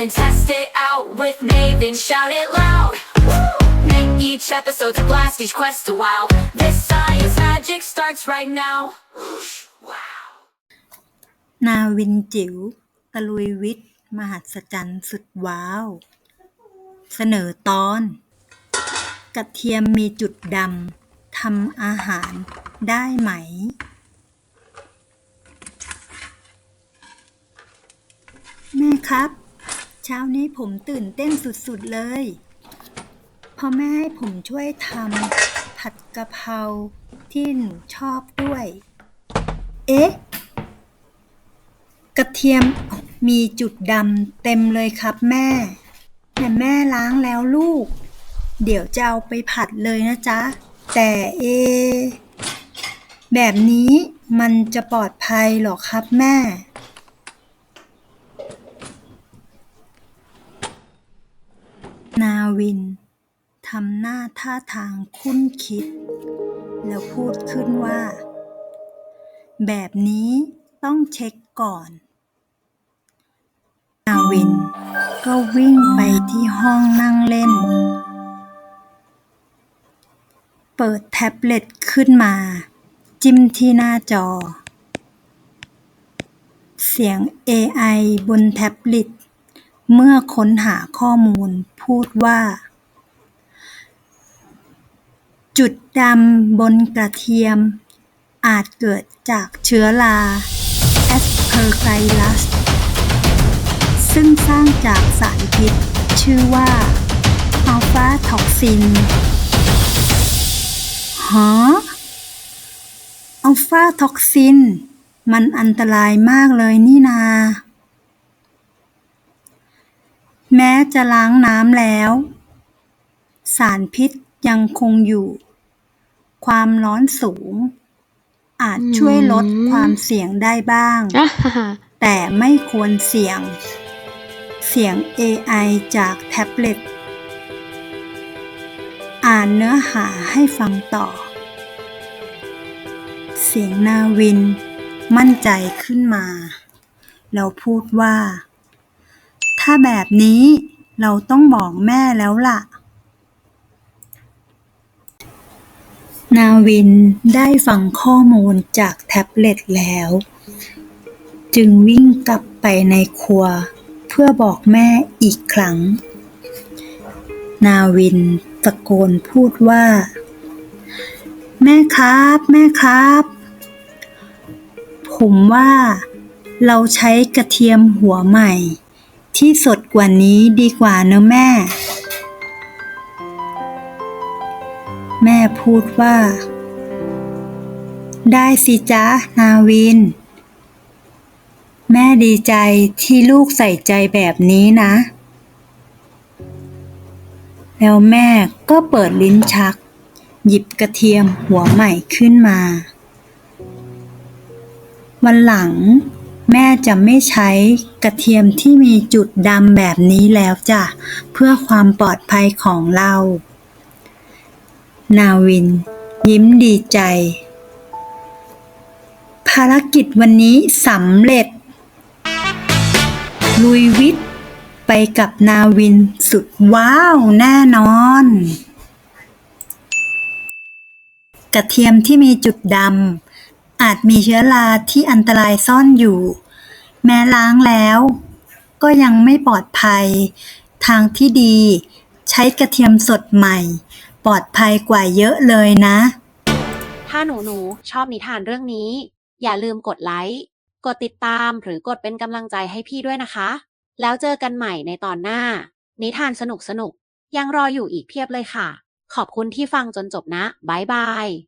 And test it out with Nathan. Shout it loud. Make each episode to blast, each quest to wow. This science magic starts right now. นาวิน จิ๋ว ตะลุยวิทย์ มหัศจรรย์สุดว้าว เสนอตอน กระเทียมมีจุดดำ ทำอาหารได้ไหมแม่ครับ เช้านี้ผมตื่นเต้นสุดๆเลยเพราะแม่ให้ผมช่วยทำผัดกะเพราที่หนูชอบด้วย เอ๊ะ กระเทียมมีจุดดำเต็มเลยครับแม่ แต่แม่ล้างแล้วลูก เดี๋ยวจะเอาไปผัดเลยนะจ๊ะ แต่เอ แบบนี้มันจะปลอดภัยหรอครับแม่ นาวินทำหน้าท่าทางคุ้นคิด แล้วพูดขึ้นว่า แบบนี้ต้องเช็คก่อน ก็วิ่งไปที่ห้องนั่งเล่น เปิดแท็บเล็ตขึ้นมา จิ้มที่หน้าจอ เสียง AI บนแท็บเล็ต เมื่อค้นหาข้อมูลพูดว่า จุดดำบนกระเทียม อาจเกิดจากเชื้อรา Aspergillus ซึ่งสร้างจากสารพิษ ชื่อว่าอัลฟาท็อกซินฮะอัลฟาท็อกซิน มันอันตรายมากเลยนี่นา แม้จะล้างน้ำแล้ว สารพิษยังคงอยู่ ความร้อนสูง อาจช่วยลดความเสี่ยงได้บ้างอะฮ่าฮ่าแต่ไม่ควรเสี่ยง เสียง AI จากแท็บเล็ต อ่านเนื้อหาให้ฟังต่อ เสียงนาวิน มั่นใจขึ้นมาแล้วพูดว่า ถ้าแบบนี้เราต้องบอกแม่แล้วล่ะ นาวินได้ฟังข้อมูลจากแท็บเล็ตแล้ว จึงวิ่งกลับไปในครัว พื่อบอกแม่อีกครั้ง นาวินตะโกนพูดว่า แม่ครับ แม่ครับ ผมว่าเราใช้กระเทียมหัวใหม่ ที่สดกว่านี้ดีกว่าเนอะแม่ แม่พูดว่า ได้สิจ๊ะนาวิน ม่ดีใจที่ลูกใส่ใจแบบนี้นะ แล้วแม่ก็เปิดลิ้นชัก หยิบกระเทียมหัวใหม่ขึ้นมา วันหลัง แม่จะไม่ใช้กระเทียมที่มีจุดดำแบบนี้แล้วจ้ะ เพื่อความปลอดภัยของเรา นาวิน ยิ้มดีใจภารกิจวันนี้สำเร็จ ลุยวิทย์ ไปกับนาวินสุดว้าวแน่นอน กระเทียมที่มีจุดดำอาจมีเชื้อราที่อันตรายซ่อนอยู่ แม้ล้างแล้ว ก็ยังไม่ปลอดภัย ทางที่ดีใช้กระเทียมสดใหม่ ปลอดภัยกว่าเยอะเลยนะ ถ้าหนูหนูชอบนิทานเรื่องนี้ อย่าลืมกดไลค์ กดติดตามหรือกดเป็นกำลังใจให้พี่ด้วยนะคะ แล้วเจอกันใหม่ในตอนหน้า นิทานสนุกสนุกๆยังรออยู่อีกเพียบเลยค่ะ ขอบคุณที่ฟังจนจบนะ บ๊ายบาย